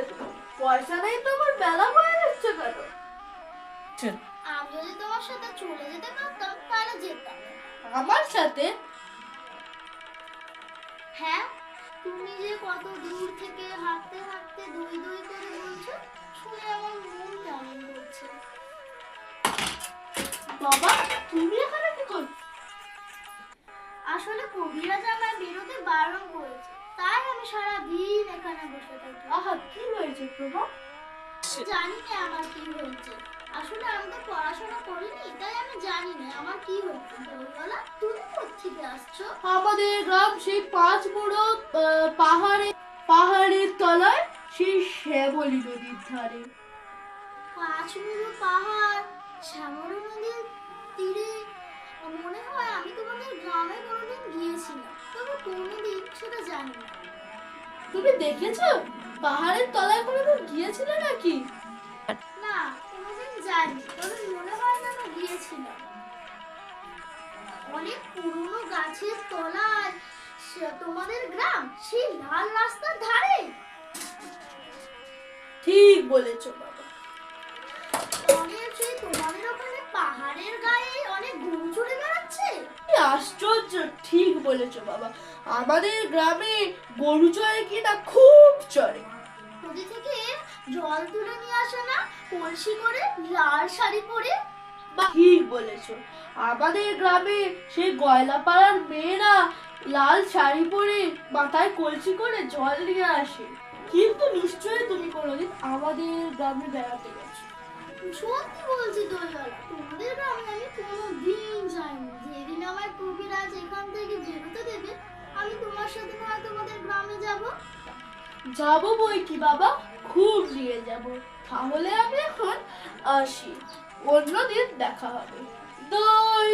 তুমি পয়সা নেই তোমার বেলা যাচ্ছে কেন? আমার সাথে? হ্যাঁ তুমি যে কত দূর থেকে হাঁটতে হাঁটতে দুই দুই করে বলছো শুনে আমার মন কেমন করছে। বাবা তুমি এখানে কি করছ? আসলে কবিরাজ আমায় বেরোতে বারণ করেছে। আমি সারা দিন এখানে বসে থাকি। আহা কি হয়েছে প্রভা? জানি না আমার কি হয়েছে। আসলে আমি তো পড়াশোনা করিনি তাই আমি জানি না আমার কি হচ্ছে বলা? তুমি কোথেকে আসছো? আমাদের গ্রাম সেই পাঁচ বুড়ো পাহাড়ে পাহাড়ের তলায় সেই শ্যামলী নদীর ধারে। পাঁচ পাঁচমুড়ো পাহাড় শ্যামল নদীর তীরে। মনে হয় আমি তোমাদের গ্রামে কোনোদিন গিয়েছিলাম তবে কোনোদিন সেটা জানি না তুমি দেখেছ? পাহাড়ের তলায় কোনোদিন গিয়েছিলে নাকি? না কোনোদিন যাইনি। তবে মনে হয় না আমি গিয়েছিলাম অনেক পুরনো গাছের তলায় তোমাদের গ্রাম সেই লাল রাস্তার ধারে? ঠিক বলেছ বাবা। অনেক সেই তোমাদের ওখানে পাহাড়ের গায়ে অনেক গরু চড়ে বেড়াচ্ছে আশ্চর্য! বলেছ বাবা। আমাদের গ্রামে গরু চড়ে কিনা খুব চড়ে নদী থেকে জল তুলে নিয়ে আসে না? কলসি করে লাল শাড়ি পরে? ঠিক বলেছ? আমাদের গ্রামে সেই গয়লাপাড়ার মেয়েরা লাল শাড়ি পরে মাথায় কলসি করে জল নিয়ে আসে। কিন্তু নিশ্চয়ই তুমি কোনোদিন আমাদের গ্রামে বেড়াতে গেছো। সত্যি বলছি তোমাদের গ্রামে আমি কোনো যাব? যাব বই কি বাবা? খুব নিয়ে যাব। তাহলে আমি এখন আসি। অন্যদিন দেখা হবে। দই